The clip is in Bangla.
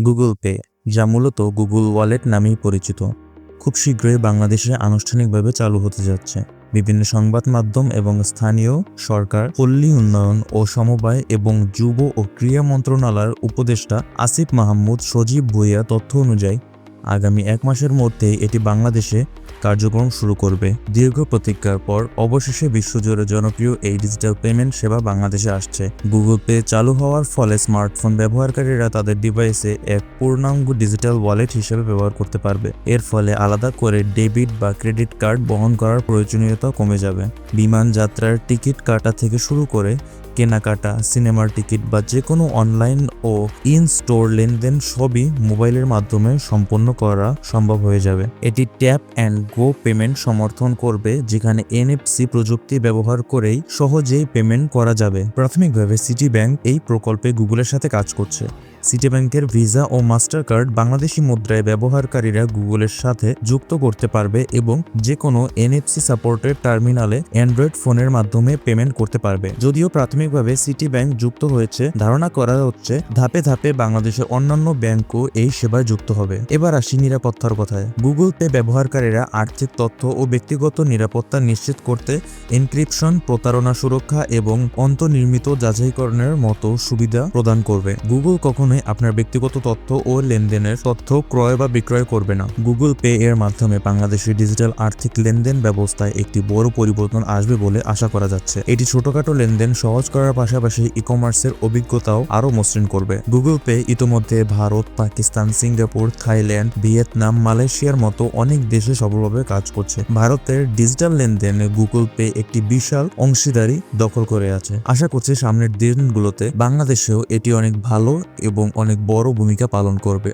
গুগল পে যা মূলত গুগল ওয়ালেট নামেই পরিচিত, খুব শীঘ্রই বাংলাদেশে আনুষ্ঠানিকভাবে চালু হতে যাচ্ছে। বিভিন্ন সংবাদ মাধ্যম এবং স্থানীয় সরকার, পল্লী উন্নয়ন ও সমবায় এবং যুব ও ক্রীড়া মন্ত্রণালয়ের উপদেষ্টা আসিফ মাহমুদ সজীব ভুইয়া তথ্য অনুযায়ী, আগামী এক মাসের মধ্যেই এটি বাংলাদেশে কার্যক্রম শুরু করবে। দীর্ঘ প্রতীক্ষার পর অবশেষে বিশ্বজুড়ে জনপ্রিয় এই ডিজিটাল পেমেন্ট সেবা বাংলাদেশে আসছে। গুগল পে চালু হওয়ার ফলে স্মার্টফোন ব্যবহারকারীরা তাদের ডিভাইসে এক পূর্ণাঙ্গ ডিজিটাল ওয়ালেট হিসেবে ব্যবহার করতে পারবে। এর ফলে আলাদা করে ডেবিট বা ক্রেডিট কার্ড বহন করার প্রয়োজনীয়তা কমে যাবে। বিমান যাত্রার টিকিট কাটা থেকে শুরু করে কেনাকাটা, সিনেমার টিকিট বা যে কোনো অনলাইন ও ইন স্টোর লেনদেন সবই মোবাইলের মাধ্যমে সম্পন্ন করা সম্ভব হয়ে যাবে। এটি ট্যাপ অ্যান্ড গো পেমেন্ট সমর্থন করবে, যেখানে এনএফসি প্রযুক্তি ব্যবহার করেই সহজেই পেমেন্ট করা যাবে। প্রাথমিকভাবে সিটি ব্যাংক এই প্রকল্পে গুগলের সাথে কাজ করছে। সিটি ব্যাংকের ভিসা ও মাস্টার কার্ড বাংলাদেশি মুদ্রায় ব্যবহারকারীরা গুগলের সাথে যুক্ত করতে পারবে এবং যে কোনো এনএফসি সাপোর্টেড টার্মিনালে অ্যান্ড্রয়েড ফোনের মাধ্যমে পেমেন্ট করতে পারবে। যদিও প্রাথমিকভাবে সিটি ব্যাংক যুক্ত হয়েছে, ধারণা করা হচ্ছে ধাপে ধাপে বাংলাদেশের অন্যান্য ব্যাংকও এই সেবায় যুক্ত হবে। এবার আসি নিরাপত্তার কথায়। গুগল পে ব্যবহারকারীরা আর্থিক তথ্য ও ব্যক্তিগত নিরাপত্তা নিশ্চিত করতে এনক্রিপশন, প্রতারণা সুরক্ষা এবং অন্তর্নির্মিত যাচাইকরণের মতো সুবিধা প্রদান করবে। গুগল কখনোই আপনার ব্যক্তিগত তথ্য ও লেনদেনের তথ্য ক্রয় বা বিক্রয় করবে না। গুগল পে এর মাধ্যমে বাংলাদেশের ডিজিটাল আর্থিক লেনদেন ব্যবস্থায় একটি বড় পরিবর্তন আসবে বলে আশা করা যাচ্ছে। এটি ছোটখাটো লেনদেন সহজ করার পাশাপাশি ই কমার্সের অভিজ্ঞতাও আরও মসৃণ করবে। গুগল পে ইতোমধ্যে Bharat, Pakistan, Singapore, Thailand, Vietnam, মালয়েশিয়ার মতো অনেক দেশে সফলভাবে কাজ করছে। ভারতের ডিজিটাল লেনদেনে গুগল পে একটি বিশাল অংশীদারি দখল করে আছে। আশা করছি সামনের দিনগুলোতে বাংলাদেশেও এটি অনেক ভালো এবং অনেক বড় ভূমিকা পালন করবে।